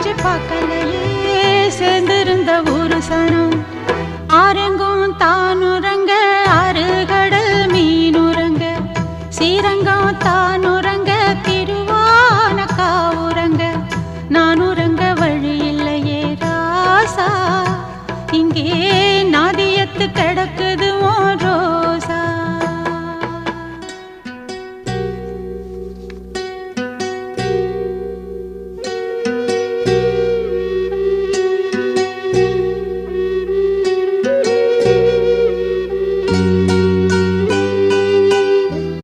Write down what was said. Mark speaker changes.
Speaker 1: வச்சு பார்க்கலையே சேர்ந்திருந்த ஒரு சனம். ஆரெங்கும் தானுறங்க ஆறு கடல் மீனுறங்க சீரங்கம் தானுறங்க திருவானக்கா உறங்க நான் உறங்க வழி இல்லையே ராசா. இங்கே நாதியத்து கிடக்கு